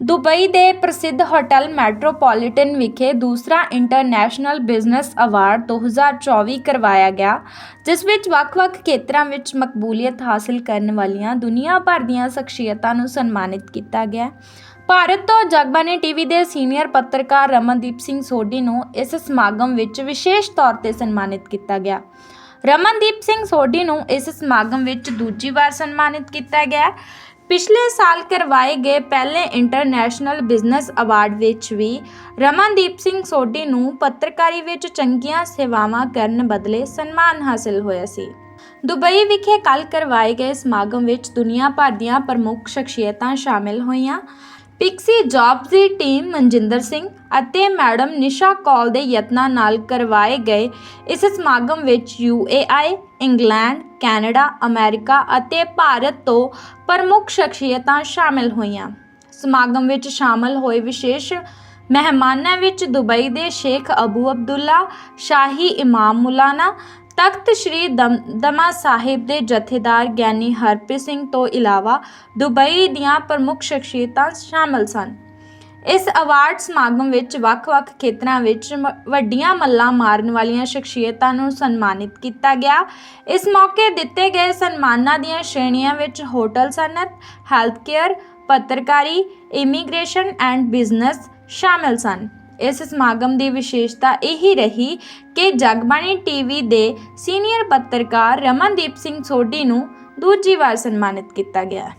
Dubai ਦੇ ਪ੍ਰਸਿੱਧ hotel metropolitan ਵਿਖੇ ਦੂਸਰਾ ਇੰਟਰਨੈਸ਼ਨਲ ਬਿਜ਼ਨਸ ਅਵਾਰਡ 2024 ਕਰਵਾਇਆ ਗਿਆ, ਜਿਸ ਵਿੱਚ ਵੱਖ-ਵੱਖ ਖੇਤਰਾਂ ਵਿੱਚ ਮਕਬੂਲੀਅਤ ਹਾਸਲ ਕਰਨ ਵਾਲੀਆਂ ਦੁਨੀਆ ਭਰ ਦੀਆਂ ਸ਼ਖਸੀਅਤਾਂ ਨੂੰ ਸਨਮਾਨਿਤ ਕੀਤਾ ਗਿਆ। ਭਾਰਤ ਤੋਂ ਜਗਬਾਨੀ ਟੀਵੀ ਦੇ ਸੀਨੀਅਰ ਪੱਤਰਕਾਰ ਰਮਨਦੀਪ ਸਿੰਘ ਸੋਢੀ ਨੂੰ ਇਸ ਸਮਾਗਮ ਵਿੱਚ ਵਿਸ਼ੇਸ਼ ਤੌਰ ਤੇ ਸਨਮਾਨਿਤ ਕੀਤਾ ਗਿਆ। ਰਮਨਦੀਪ ਸਿੰਘ ਸੋਢੀ ਨੂੰ ਇਸ ਸਮਾਗਮ ਵਿੱਚ ਦੂਜੀ ਵਾਰ ਸਨਮਾਨਿਤ ਕੀਤਾ ਗਿਆ। ਪਿਛਲੇ ਸਾਲ ਕਰਵਾਏ ਗਏ ਪਹਿਲੇ ਇੰਟਰਨੈਸ਼ਨਲ ਬਿਜ਼ਨਸ ਅਵਾਰਡ ਵਿੱਚ ਵੀ ਰਮਨਦੀਪ ਸਿੰਘ ਸੋਢੀ ਨੂੰ ਪੱਤਰਕਾਰੀ ਵਿੱਚ ਚੰਗੀਆਂ ਸੇਵਾਵਾਂ ਕਰਨ ਬਦਲੇ ਸਨਮਾਨ ਹਾਸਲ ਹੋਇਆ ਸੀ। ਦੁਬਈ ਵਿਖੇ ਕੱਲ ਕਰਵਾਏ ਗਏ ਸਮਾਗਮ ਵਿੱਚ ਦੁਨੀਆ ਭਰ ਦੀਆਂ ਪ੍ਰਮੁੱਖ ਸ਼ਖਸੀਅਤਾਂ ਸ਼ਾਮਿਲ ਹੋਈਆਂ। ਪਿਕਸੀ ਜੌਬਸ ਦੀ ਟੀਮ ਮਨਜਿੰਦਰ ਸਿੰਘ ਅਤੇ ਮੈਡਮ ਨਿਸ਼ਾ ਕੌਲ ਦੇ ਯਤਨਾਂ ਨਾਲ ਕਰਵਾਏ ਗਏ। ਇਸ ਸਮਾਗਮ ਵਿੱਚ UAE, ਇੰਗਲੈਂਡ, ਕੈਨੇਡਾ, ਅਮਰੀਕਾ ਅਤੇ ਭਾਰਤ ਤੋਂ ਪ੍ਰਮੁੱਖ ਸ਼ਖਸੀਅਤਾਂ ਸ਼ਾਮਿਲ ਹੋਈਆਂ। ਸਮਾਗਮ ਵਿੱਚ ਸ਼ਾਮਲ ਹੋਏ ਵਿਸ਼ੇਸ਼ ਮਹਿਮਾਨਾਂ ਵਿੱਚ ਦੁਬਈ ਦੇ ਸ਼ੇਖ ਅਬੂ ਅਬਦੁੱਲਾ ਸ਼ਾਹੀ ਇਮਾਮ ਮੁਲਾਨਾ ਤਖਤ ਸ੍ਰੀ ਦਮਦਮਾ ਸਾਹਿਬ ਦੇ ਜਥੇਦਾਰ ਗਿਆਨੀ ਹਰਪ੍ਰੀਤ ਸਿੰਘ ਤੋਂ ਇਲਾਵਾ ਦੁਬਈ ਦੀਆਂ ਪ੍ਰਮੁੱਖ ਸ਼ਖਸੀਅਤਾਂ ਸ਼ਾਮਲ ਸਨ। ਇਸ ਅਵਾਰਡ ਸਮਾਗਮ ਵਿੱਚ ਵੱਖ-ਵੱਖ ਖੇਤਰਾਂ ਵਿੱਚ ਵੱਡੀਆਂ ਮੱਲਾਂ ਮਾਰਨ ਵਾਲੀਆਂ ਸ਼ਖਸੀਅਤਾਂ ਨੂੰ ਸਨਮਾਨਿਤ ਕੀਤਾ ਗਿਆ। ਇਸ ਮੌਕੇ ਦਿੱਤੇ ਗਏ ਸਨਮਾਨਾਂ ਦੀਆਂ ਸ਼੍ਰੇਣੀਆਂ ਵਿੱਚ ਹੋਟਲ ਸਨਅਤ, ਹੈਲਥ ਕੇਅਰ, ਪੱਤਰਕਾਰੀ, ਇਮੀਗ੍ਰੇਸ਼ਨ ਐਂਡ ਬਿਜ਼ਨਸ ਸ਼ਾਮਲ ਸਨ। ਇਸ ਸਮਾਗਮ ਦੀ ਵਿਸ਼ੇਸ਼ਤਾ ਇਹੀ ਰਹੀ ਕਿ ਜਗਬਾਣੀ ਟੀਵੀ ਦੇ ਸੀਨੀਅਰ ਪੱਤਰਕਾਰ ਰਮਨਦੀਪ ਸਿੰਘ ਸੋਢੀ ਨੂੰ ਦੂਜੀ ਵਾਰ ਸਨਮਾਨਿਤ ਕੀਤਾ ਗਿਆ।